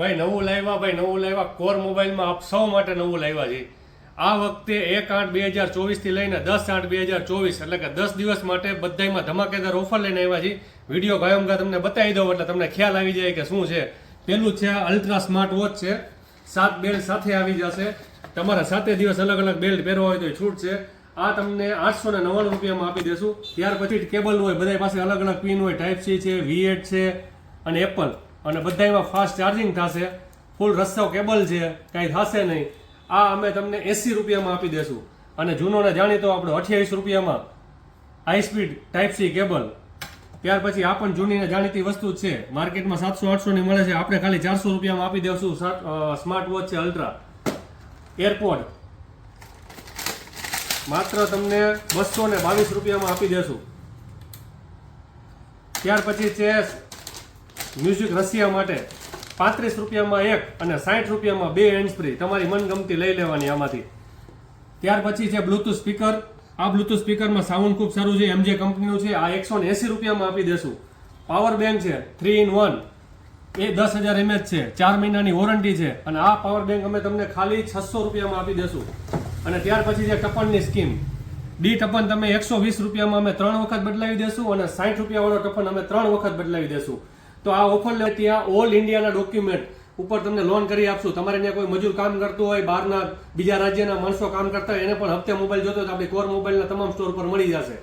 ભાઈ, નવું લાવ્યા ભાઈ, નવું લાવ્યા કોર મોબાઈલમાં આપ સૌ માટે નવું લાવ્યા છે. આ વખતે એક આઠ બે હજાર ચોવીસથી લઈને દસ આઠ બે હજાર ચોવીસ, એટલે કે દસ દિવસ માટે બધાયમાં ધમાકેદાર ઓફર લઈને આવ્યા છે વીડિયો ગાયમગા તમને બતાવી દઉં, એટલે તમને ખ્યાલ આવી જાય કે શું છે. પેલું છે અલ્ટ્રા સ્માર્ટ વોચ છે. સાત બેલ્ટ સાથે આવી જશે. તમારા સાતે દિવસ અલગ અલગ બેલ્ટ પહેરવા હોય તો છૂટ છે. આ તમને આઠસો ને નવ્વાણું રૂપિયામાં આપી દેશું. ત્યાર પછી કેબલ હોય બધા પાસે અલગ અલગ પિન હોય ટાઈપ સી છે વી છે અને એપલ અને બધા એમાં ફાસ્ટ ચાર્જિંગ થશે ફૂલ રસ્તો કેબલ છે, કાંઈ થશે નહીં. આ અમે તમને એસી રૂપિયામાં આપી દેશું. અને જૂનોને જાણીતો આપણો અઠ્યાવીસ રૂપિયામાં high speed type C cable ત્યાર પછી આ પણ જૂની જાણીતી વસ્તુ જ છે. માર્કેટમાં સાતસો આઠસોની મળે છે. આપણે ખાલી ચારસો રૂપિયામાં આપી દેશું. સ્માર્ટ વોચ છે અલ્ટ્રા એરપોડ માત્ર તમને બસો ને બાવીસ રૂપિયામાં આપી દેશું. ત્યાર પછી છે મ્યુઝિક રસિયા માટે પાંત્રીસ રૂપિયામાં એક અને સાઠ રૂપિયામાં બે હેન્ડ ફ્રી તમારી મનગમતી લઈ લેવાની આમાંથી. ત્યાર પછી છે બ્લુટૂથ સ્પીકર આ બ્લુટુથ સ્પીકરમાં સાઉન્ડ ખૂબ સારું છે. એમજે કંપનીનું છે. આ એકસો એંસી રૂપિયામાં આપી દેશું. પાવર બેંક છે. થ્રી ઇન વન એ દસ હજાર એમએચ છે. ચાર મહિનાની વોરંટી છે. અને આ પાવર બેંક અમે તમને ખાલી છસો રૂપિયામાં આપી દેશું. અને ત્યાર પછી છે ટપનની સ્કીમ ડી ટપન તમે એકસો વીસ રૂપિયામાં અમે ત્રણ વખત બદલાવી દેશું અને સાઠ રૂપિયાવાળો ટપન અમે ત્રણ વખત બદલાવી દેશું. તો આ ઓફર લે ત્યાં ઓલ ઇન્ડિયાના ડોક્યુમેન્ટ ઉપર તમને લોન કરી આપશું. તમારે ત્યાં કોઈ મજૂર કામ કરતું હોય, બહારના બીજા રાજ્યના માણસો કામ કરતા હોય, એને પણ હપ્તે મોબાઈલ જોતો તો આપણી કોર મોબાઈલના તમામ સ્ટોર પર મળી જશે.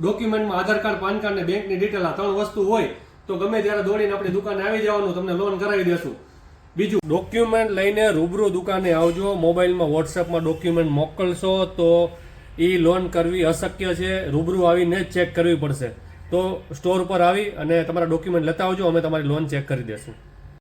ડોક્યુમેન્ટમાં આધાર કાર્ડ, પાન કાર્ડ ને બેંકની ડિટેલ આ ત્રણ વસ્તુ હોય તો ગમે ત્યારે દોડીને આપણી દુકાને આવી જવાનું, તમને લોન કરાવી દેશું. બીજું ડોક્યુમેન્ટ લઈને રૂબરૂ દુકાને આવજો. મોબાઈલમાં વોટ્સએપમાં ડોક્યુમેન્ટ મોકલશો તો એ લોન કરવી અશક્ય છે. રૂબરૂ આવીને જ ચેક કરવી પડશે. તો સ્ટોર ઉપર આવી અને તમારા ડોક્યુમેન્ટ લેતા આવજો, અમે તમારી લોન ચેક કરી દેશું.